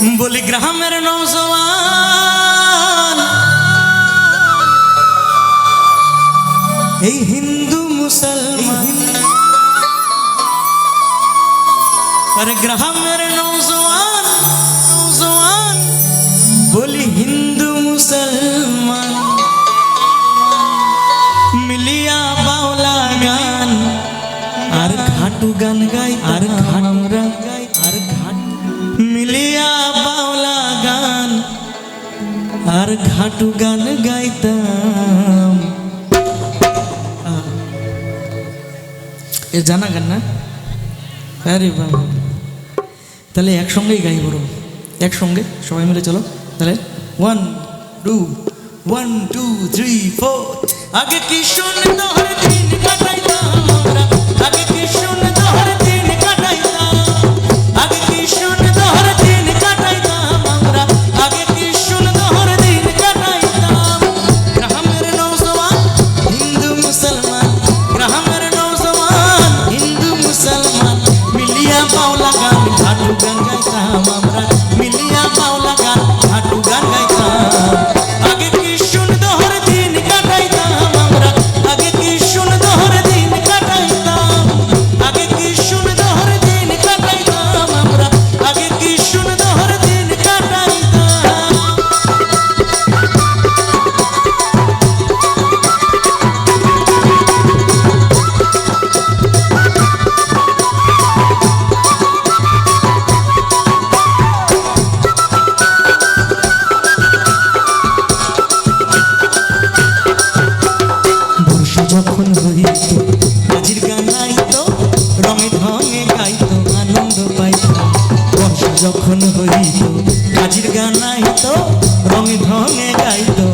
बोली ग्रह नौजवान। हिंदू मुसलमान। अरे ग्रह मेरे नौजवान नौजवान। बोली हिंदू मुसलमान। मिलिया बावला गान। अरे घाटू गान गाई तो अरे खाटू मिलिया আর ঘাটু গান গাইতাম। এ জানা গান না? আরে বাবা। তাহলে একসঙ্গেই গাই বলো একসঙ্গে, সবাই মিলে চলো। তাহলে one two one two three four আগে কি সুন্দর দিন যখন হইত আজির গান আইতো, রঙে ঢঙে গাইতো, আনন্দ পাইত। বর্ষা যখন হইত আজির গান আইতো, রঙে ঢঙে গাইত।